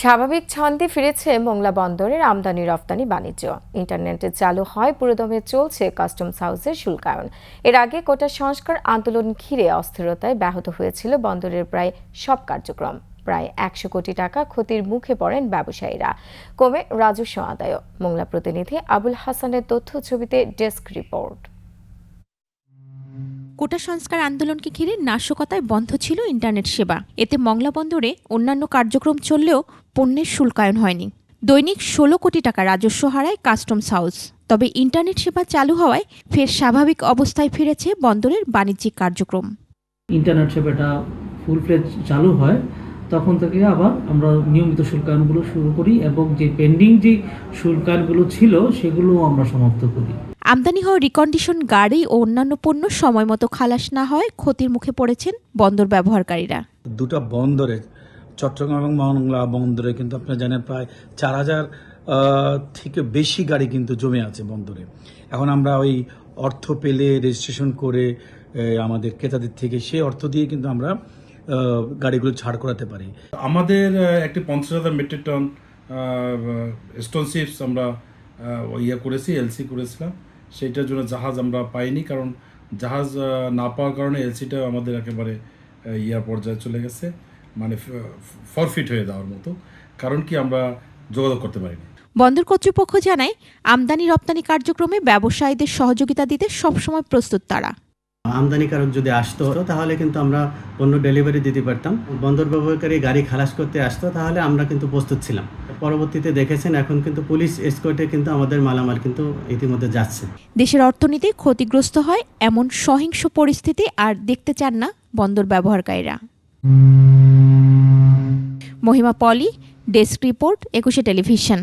স্বাভাবিক ছন্দে ফিরেছে মোংলা বন্দরের আমদানি রপ্তানি বাণিজ্য। ইন্টারনেটে চালু হয় পুরোদমে চলছে কাস্টমস হাউসের শুল্কায়ন। এর আগে কোটা সংস্কার আন্দোলন ঘিরে অস্থিরতায় ব্যাহত হয়েছিল বন্দরের প্রায় সব কার্যক্রম। প্রায় একশো কোটি টাকা ক্ষতির মুখে পড়েন ব্যবসায়ীরা। কমে রাজস্ব আদায় মোংলা প্রতিনিধি আবুল হাসানের তথ্য ছবিতে ডেস্ক রিপোর্ট। কোটা সংস্কার আন্দোলনকে ঘিরে নাশকতায় বন্ধ ছিল ইন্টারনেট সেবা। এতে মংলা বন্দরে অন্যান্য কার্যক্রম চললেও পণ্যের শুল্কায়ন হয়নি। দৈনিক ষোলো কোটি টাকা রাজস্ব হারায় কাস্টমস হাউস। তবে ইন্টারনেট সেবা চালু হওয়ায় ফের স্বাভাবিক অবস্থায় ফিরেছে বন্দরের বাণিজ্যিক কার্যক্রম। ইন্টারনেট সেবাটা ফুল ফ্লেজ চালু হয়, তখন থেকে আবার আমরা নিয়মিত শুল্কায়নগুলো শুরু করি এবং যে পেন্ডিং যে শুল্কায়নগুলো ছিল, সেগুলোও আমরা সমাপ্ত করি। আমদানি হওয়া রিকন্ডিশন গাড়ি ও অন্যান্য পণ্য সময় মতো খালাস না হয় ক্ষতির মুখে পড়েছেন বন্দর ব্যবহারকারীরা। দুটো বন্দরে চট্টগ্রাম এবং মংলা বন্দরে কিন্তু আপনারা জানেন প্রায় চার হাজার থেকে বেশি গাড়ি কিন্তু জমে আছে বন্দরে। এখন আমরা ওই অর্থ পেলে রেজিস্ট্রেশন করে আমাদের ক্রেতাদের থেকে সেই অর্থ দিয়ে কিন্তু আমরা গাড়িগুলো ছাড় করাতে পারি। আমাদের একটি পঞ্চাশ হাজার মেট্রিক টন স্টোন চিপস আমরা ইয়ে করেছি এলসি করেছিলাম। সেইটার জন্য জাহাজ আমরা পাইনি কারণ জাহাজ না পাওয়ার কারণে এলসিটা আমাদের একেবারে ইয়ার পর্যায়ে চলে গেছে মানে ফরফিট হয়ে যাওয়ার মতো কারণ কি আমরা যোগাযোগ করতে পারিনি। বন্দর কর্তৃপক্ষ জানায় আমদানি রপ্তানি কার্যক্রমে ব্যবসায়ীদের সহযোগিতা দিতে সবসময় প্রস্তুত তারা। আমদানিকারক যদি আসতো তাহলে কিন্তু আমরা পণ্য ডেলিভারি দিতে পারতাম। বন্দর ব্যবহারকারী গাড়ি খালাস করতে আসতো তাহলে আমরা কিন্তু প্রস্তুত ছিলাম। পরবর্তীতে দেখেছেন, এখন কিন্তু পুলিশ এসকোর্টে কিন্তু আমাদের মালামাল কিন্তু ইতিমধ্যে যাচ্ছে। দেশের অর্থনীতি ক্ষতিগ্রস্ত হয় এমন সহিংস পরিস্থিতি আর দেখতে চান না বন্দর ব্যবহারকারীরা। Mahima Poli, desk report, Ekushey television.